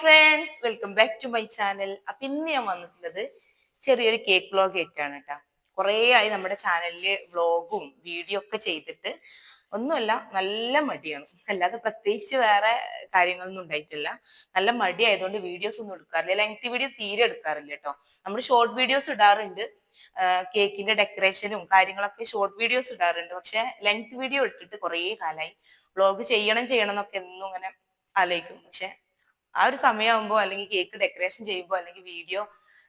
Friends welcome back to my channel അപ്പൊ ഇന്ന് ഞാൻ വന്നിട്ടുള്ളത് ചെറിയൊരു കേക്ക് വ്ലോഗ് ആയിട്ടാണ് കേട്ടോ കുറേ ആയി നമ്മുടെ ചാനലിൽ വ്ളോഗും വീഡിയോ ഒക്കെ ചെയ്തിട്ട് ഒന്നുമല്ല നല്ല മടിയാണ്. അല്ലാതെ പ്രത്യേകിച്ച് വേറെ കാര്യങ്ങളൊന്നും ഉണ്ടായിട്ടില്ല. നല്ല മടി ആയതുകൊണ്ട് വീഡിയോസ് ഒന്നും എടുക്കാറില്ല. ലെങ്ത് വീഡിയോ തീരെ എടുക്കാറില്ല കേട്ടോ നമ്മൾ ഷോർട്ട് വീഡിയോസ് ഇടാറുണ്ട്. കേക്കിന്റെ ഡെക്കറേഷനും കാര്യങ്ങളൊക്കെ ഷോർട്ട് വീഡിയോസ് ഇടാറുണ്ട്. പക്ഷെ ലെങ്ത് വീഡിയോ ഇട്ടിട്ട് കുറേ കാലമായി വ്ളോഗ് ചെയ്യണം ചെയ്യണം എന്നൊക്കെ എന്നും ഇങ്ങനെ ആലോചിക്കും. പക്ഷെ ആ ഒരു സമയമാകുമ്പോൾ അല്ലെങ്കിൽ കേക്ക് ഡെക്കറേഷൻ ചെയ്യുമ്പോൾ അല്ലെങ്കിൽ വീഡിയോ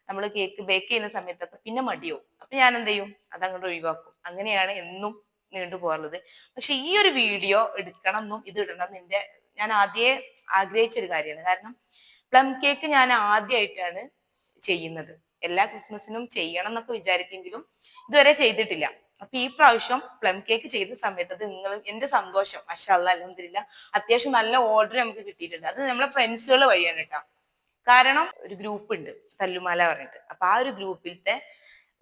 നമ്മൾ കേക്ക് ബേക്ക് ചെയ്യുന്ന സമയത്തൊക്കെ പിന്നെ മടിയോ അപ്പൊ ഞാൻ എന്ത് ചെയ്യും? അതങ്ങോട്ട് ഒഴിവാക്കും. അങ്ങനെയാണ് എന്നും നീണ്ടു പോകാറുള്ളത്. പക്ഷെ ഈ ഒരു വീഡിയോ എടുക്കണം എന്നും ഇത് ഇടണം എന്ന് ഞാൻ ആദ്യേ ആഗ്രഹിച്ചൊരു കാര്യമാണ്. കാരണം പ്ലം കേക്ക് ഞാൻ ആദ്യമായിട്ടാണ് ചെയ്യുന്നത്. എല്ലാ ക്രിസ്മസിനും ചെയ്യണം എന്നൊക്കെ വിചാരിക്കെങ്കിലും ഇതുവരെ ചെയ്തിട്ടില്ല. അപ്പൊ ഈ പ്രാവശ്യം പ്ലം കേക്ക് ചെയ്ത സമയത്ത് അത് നിങ്ങൾ എന്റെ സന്തോഷം മഷാല്ല അലഹമില്ല അത്യാവശ്യം നല്ല ഓർഡർ നമുക്ക് കിട്ടിയിട്ടുണ്ട്. അത് നമ്മളെ ഫ്രണ്ട്സുകൾ വഴിയാണ് കേട്ടോ. കാരണം ഒരു ഗ്രൂപ്പ് ഉണ്ട് തല്ലുമാല പറഞ്ഞിട്ട്. അപ്പൊ ആ ഒരു ഗ്രൂപ്പിലത്തെ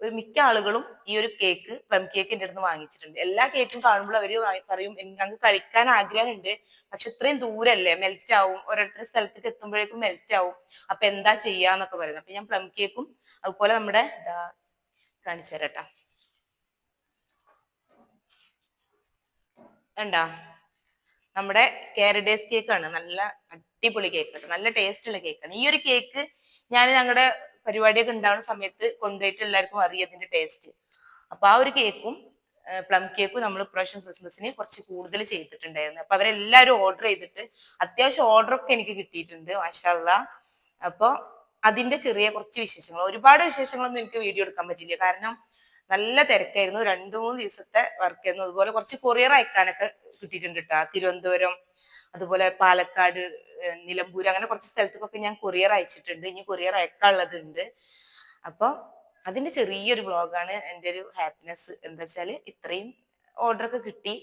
ഒരു മിക്ക ആളുകളും ഈ ഒരു കേക്ക് പ്ലം കേക്ക് എന്റെ അടുത്ത് വാങ്ങിച്ചിട്ടുണ്ട്. എല്ലാ കേക്കും കാണുമ്പോൾ അവർ പറയും ഞങ്ങൾക്ക് കഴിക്കാൻ ആഗ്രഹമുണ്ട്. പക്ഷെ ഇത്രയും ദൂരല്ലേ? മെൽറ്റ് ആവും. ഓരോരുത്തരുടെ സ്ഥലത്തേക്ക് എത്തുമ്പോഴേക്കും മെൽറ്റ് ആവും. അപ്പൊ എന്താ ചെയ്യാന്നൊക്കെ പറയുന്നത് അപ്പൊ ഞാൻ പ്ലം കേക്കും അതുപോലെ നമ്മുടെ കാണിച്ചു തരാട്ടാ കണ്ടാ? നമ്മുടെ കാരഡേസ് കേക്കാണ് നല്ല അടിപൊളി കേക്ക് നല്ല ടേസ്റ്റ് ഉള്ള കേക്കാണ് ഈ ഒരു കേക്ക് ഞാൻ ഞങ്ങളുടെ പരിപാടിയൊക്കെ ഉണ്ടാവുന്ന സമയത്ത് കൊണ്ടുപോയിട്ട് എല്ലാവർക്കും അറിയാം ഇതിന്റെ ടേസ്റ്റ് അപ്പൊ ആ ഒരു കേക്കും പ്ലം കേക്കും നമ്മൾ ഇപ്രാവശ്യം ക്രിസ്മസിന് കുറച്ച് കൂടുതൽ ചെയ്തിട്ടുണ്ടായിരുന്നു. അപ്പൊ അവരെല്ലാവരും ഓർഡർ ചെയ്തിട്ട് അത്യാവശ്യം ഓർഡർ ഒക്കെ എനിക്ക് കിട്ടിയിട്ടുണ്ട് മാഷല്ല അപ്പൊ അതിന്റെ ചെറിയ കുറച്ച് വിശേഷങ്ങൾ ഒരുപാട് വിശേഷങ്ങളൊന്നും എനിക്ക് വീഡിയോ എടുക്കാൻ പറ്റില്ല കാരണം നല്ല തിരക്കായിരുന്നു. രണ്ടു മൂന്ന് ദിവസത്തെ വർക്ക് ആയിരുന്നു. അതുപോലെ കുറച്ച് കൊറിയർ അയക്കാനൊക്കെ കിട്ടിയിട്ടുണ്ട് കേട്ടോ തിരുവനന്തപുരം അതുപോലെ പാലക്കാട് നിലമ്പൂർ അങ്ങനെ കുറച്ച് സ്ഥലത്തേക്കൊക്കെ ഞാൻ കൊറിയർ അയച്ചിട്ടുണ്ട്. ഇനി കൊറിയർ അയക്കാനുള്ളതുണ്ട്. അപ്പൊ അതിന്റെ ചെറിയൊരു ബ്ലോഗാണ് എന്റെ ഒരു ഹാപ്പിനെസ് എന്താ വെച്ചാൽ ഇത്രയും ഓർഡർ ഒക്കെ കിട്ടി.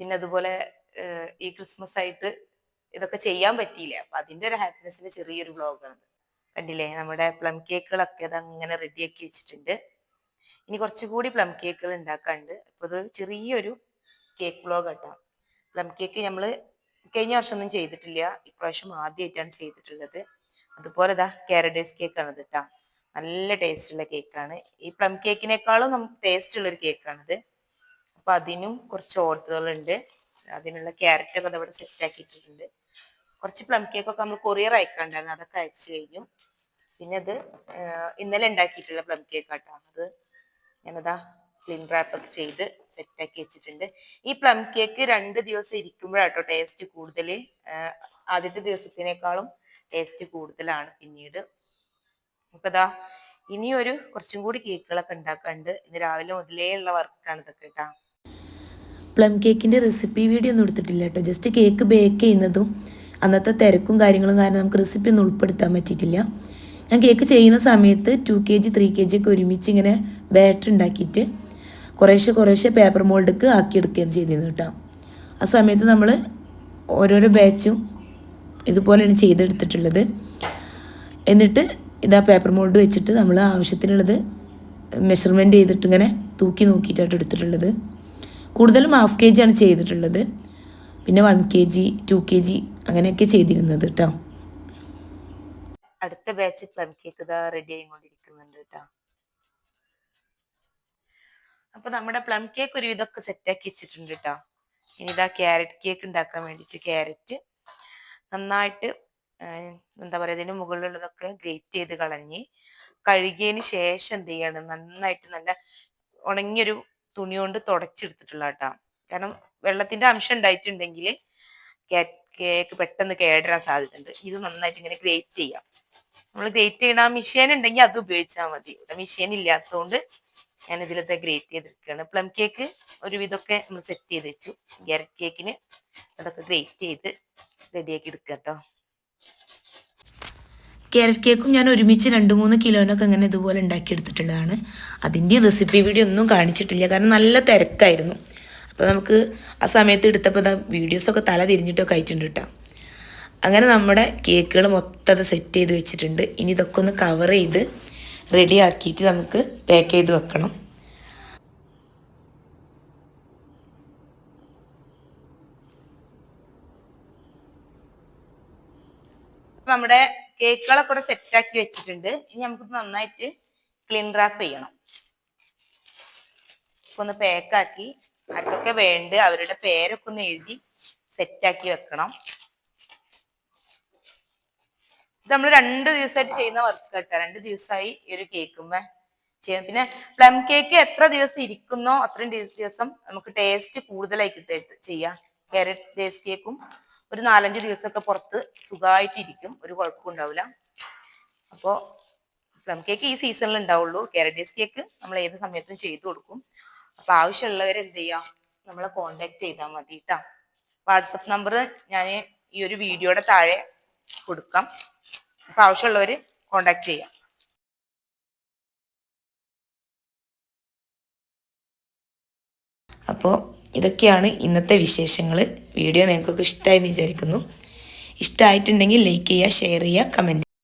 പിന്നെ അതുപോലെ ഈ ക്രിസ്മസ് ആയിട്ട് ഇതൊക്കെ ചെയ്യാൻ പറ്റിയില്ല. അപ്പൊ അതിന്റെ ഒരു ഹാപ്പിനെസിന്റെ ചെറിയൊരു ബ്ലോഗാണ് കണ്ടില്ലേ? നമ്മുടെ പ്ലം കേക്കുകളൊക്കെ അത് അങ്ങനെ റെഡിയാക്കി വെച്ചിട്ടുണ്ട്. ഇനി കുറച്ചുകൂടി പ്ലം കേക്കുകൾ ഉണ്ടാക്കാനുണ്ട് അപ്പൊ ഇത് ചെറിയൊരു കേക്ക് ബ്ലോഗ് കേട്ടോ പ്ലം കേക്ക് നമ്മൾ കഴിഞ്ഞ വർഷം ഒന്നും ചെയ്തിട്ടില്ല. ഇപ്രാവശ്യം ആദ്യമായിട്ടാണ് ചെയ്തിട്ടുള്ളത്. അതുപോലെ ഇതാ കാരഡൈസ് കേക്ക് ആണ് കേട്ടോ നല്ല ടേസ്റ്റ് ഉള്ള കേക്കാണ് ഈ പ്ലം കേക്കിനേക്കാളും നമുക്ക് ടേസ്റ്റ് ഉള്ളൊരു കേക്കാണത് അപ്പൊ അതിനും കുറച്ച് ഓർഡറുകൾ ഉണ്ട് അതിനുള്ള ക്യാരറ്റ് ഒക്കെ അവിടെ സെറ്റ് ആക്കിയിട്ടുണ്ട് കുറച്ച് പ്ലം കേക്ക് ഒക്കെ നമ്മൾ കൊറിയർ അയക്കാണ്ടായിരുന്നു. അതൊക്കെ അയച്ചു കഴിഞ്ഞു. പിന്നെ അത് ഇന്നലെ ഉണ്ടാക്കിയിട്ടുള്ള പ്ലം കേക്ക് ആട്ടോ. അത് ഞാനതാ ക്ലീൻ റാപ്പ് ഒക്കെ ചെയ്ത് സെറ്റ് ആക്കി വെച്ചിട്ടുണ്ട്. ഈ പ്ലം കേക്ക് രണ്ട് ദിവസം ഇരിക്കുമ്പോഴാട്ടോ ടേസ്റ്റ് കൂടുതൽ. ആദ്യത്തെ ദിവസത്തിനേക്കാളും ടേസ്റ്റ് കൂടുതലാണ് പിന്നീട്. അപ്പൊ ഇതാ ഇനിയൊരു കുറച്ചും കൂടി കേക്കുകളൊക്കെ ഉണ്ടാക്കാണ്ട് ഇന്ന് രാവിലെ മുതലേ ഉള്ള വർക്കാണ് ഇതൊക്കെ കേട്ടാ പ്ലം കേക്കിന്റെ റെസിപ്പി വീഡിയോ ഒന്നും എടുത്തിട്ടില്ല കേട്ടോ ജസ്റ്റ് കേക്ക് ബേക്ക് ചെയ്യുന്നതും അന്നത്തെ തിരക്കും കാര്യങ്ങളും കാരണം നമുക്ക് റെസിപ്പി ഒന്നും ഉൾപ്പെടുത്താൻ പറ്റിയിട്ടില്ല. ഞാൻ കേക്ക് ചെയ്യുന്ന സമയത്ത് two K G three K G ഒക്കെ ഒരുമിച്ച് ഇങ്ങനെ ബാറ്റർ ഉണ്ടാക്കിയിട്ട് കുറേശ്ശെ കുറേശ്ശെ പേപ്പർ മോൾഡക്ക് ആക്കിയെടുക്കുകയാണ് ചെയ്തിരുന്നു കേട്ടോ. ആ സമയത്ത് നമ്മൾ ഓരോരോ ബാച്ചും ഇതുപോലെയാണ് ചെയ്തെടുത്തിട്ടുള്ളത്. എന്നിട്ട് ഇതാ പേപ്പർ മോൾഡ് വെച്ചിട്ട് നമ്മൾ ആവശ്യത്തിനുള്ളത് മെഷർമെന്റ് ചെയ്തിട്ട് ഇങ്ങനെ തൂക്കി നോക്കിയിട്ടാണ് എടുത്തിട്ടുള്ളത്. കൂടുതലും ഹാഫ് കെ ആണ് ചെയ്തിട്ടുള്ളത്. പിന്നെ one K G two K G അങ്ങനെയൊക്കെ ചെയ്തിരുന്നത് കേട്ടോ. അടുത്ത ബാച്ച് പ്ലം കേക്ക് ഇതാ റെഡി ആയിക്കൊണ്ടിരിക്കുന്നുണ്ട് കേട്ടോ അപ്പൊ നമ്മുടെ പ്ലം കേക്ക് ഒരു ഇതൊക്കെ സെറ്റ് ആക്കി വെച്ചിട്ടുണ്ട് കേട്ടോ ഇനി ഇതാ ക്യാരറ്റ് കേക്ക് ഉണ്ടാക്കാൻ വേണ്ടിട്ട് ക്യാരറ്റ് നന്നായിട്ട് എന്താ പറയാ ഇതിന് മുകളിലുള്ളതൊക്കെ ഗ്രേറ്റ് ചെയ്ത് കളഞ്ഞ് കഴുകിയതിന് ശേഷം എന്ത് ചെയ്യാണ്? നന്നായിട്ട് നല്ല ഉണങ്ങിയൊരു തുണി കൊണ്ട് തുടച്ചെടുത്തിട്ടുള്ള കേട്ടോ കാരണം വെള്ളത്തിന്റെ അംശം ഉണ്ടായിട്ടുണ്ടെങ്കിൽ കേക്ക് പെട്ടെന്ന് കേടാൻ സാധ്യതയുണ്ട്. ഇത് നന്നായിട്ട് ഇങ്ങനെ ഗ്രേറ്റ് ചെയ്യാം. നമ്മൾ ഗ്രേറ്റ് ചെയ്യണ ആ മെഷീൻ ഉണ്ടെങ്കിൽ അത് ഉപയോഗിച്ചാൽ മതി. ഇവിടെ മെഷീൻ ഇല്ലാത്തതുകൊണ്ട് ഞാൻ ഇതിലത്തെ ഗ്രേറ്റ് ചെയ്തെടുക്കുകയാണ് പ്ലം കേക്ക് ഒരുവിധമൊക്കെ നമ്മൾ സെറ്റ് ചെയ്ത് വെച്ചു. ക്യാരറ്റ് കേക്കിന് അതൊക്കെ ഗ്രേറ്റ് ചെയ്ത് റെഡിയാക്കി എടുക്കുക കേട്ടോ ക്യാരറ്റ് കേക്കും ഞാൻ ഒരുമിച്ച് രണ്ട് മൂന്ന് കിലോനൊക്കെ അങ്ങനെ ഇതുപോലെ ഉണ്ടാക്കിയെടുത്തിട്ടുള്ളതാണ് അതിന്റെ റെസിപ്പി വീഡിയോ ഒന്നും കാണിച്ചിട്ടില്ല. കാരണം നല്ല തിരക്കായിരുന്നു. അപ്പോൾ നമുക്ക് ആ സമയത്ത് എടുത്തപ്പോൾ വീഡിയോസൊക്കെ തല തിരിഞ്ഞിട്ടൊക്കെ ആയിട്ടുണ്ട് കേട്ടോ അങ്ങനെ നമ്മുടെ കേക്കുകൾ മൊത്തം അത് സെറ്റ് ചെയ്ത് വെച്ചിട്ടുണ്ട്. ഇനി ഇതൊക്കെ ഒന്ന് കവർ ചെയ്ത് റെഡി ആക്കിയിട്ട് നമുക്ക് പാക്ക് ചെയ്ത് വെക്കണം. നമ്മുടെ കേക്കുകളൊക്കെ കൂടെ സെറ്റാക്കി വെച്ചിട്ടുണ്ട്. ഇനി നമുക്ക് നന്നായിട്ട് ക്ലീൻ റാപ്പ് ചെയ്യണം. ഒന്ന് പാക്കാക്കി ആർക്കൊക്കെ വേണ്ട അവരുടെ പേരൊക്കെ ഒന്ന് എഴുതി സെറ്റ് ആക്കി വെക്കണം. ഇത് നമ്മൾ രണ്ട് ദിവസമായിട്ട് ചെയ്യുന്ന വർക്ക് കേട്ടോ. രണ്ട് ദിവസമായി ഈ ഒരു കേക്കുമ്മേ. ചെയ്യാം പിന്നെ പ്ലം കേക്ക് എത്ര ദിവസം ഇരിക്കുന്നോ അത്രയും ദിവ- ദിവസം നമുക്ക് ടേസ്റ്റ് കൂടുതലായി കിട്ടുക ചെയ്യാം. ക്യാരറ്റ് ടേസ്റ്റ് കേക്കും ഒരു നാലഞ്ച് ദിവസമൊക്കെ പുറത്ത് സുഖമായിട്ടിരിക്കും ഒരു കുഴപ്പവും ഉണ്ടാവില്ല. അപ്പോൾ പ്ലം കേക്ക് ഈ സീസണിൽ ഉണ്ടാവുള്ളൂ. കാരഡേസ് കേക്ക് നമ്മൾ ഏത് സമയത്തും ചെയ്തു കൊടുക്കും. അപ്പൊ ആവശ്യമുള്ളവർ എന്ത് ചെയ്യാം? നമ്മളെ കോണ്ടാക്ട് ചെയ്താൽ മതി കേട്ടോ വാട്സപ്പ് നമ്പർ ഞാൻ ഈ ഒരു വീഡിയോയുടെ താഴെ കൊടുക്കാം. അപ്പൊ ആവശ്യമുള്ളവർ കോണ്ടാക്ട് ചെയ്യാം. അപ്പോൾ ഇതൊക്കെയാണ് ഇന്നത്തെ വിശേഷങ്ങൾ വീഡിയോ നിങ്ങൾക്കൊക്കെ ഇഷ്ടമായെന്ന് വിചാരിക്കുന്നു. ഇഷ്ടമായിട്ടുണ്ടെങ്കിൽ ലൈക്ക് ചെയ്യുക ഷെയർ ചെയ്യുക കമന്റ്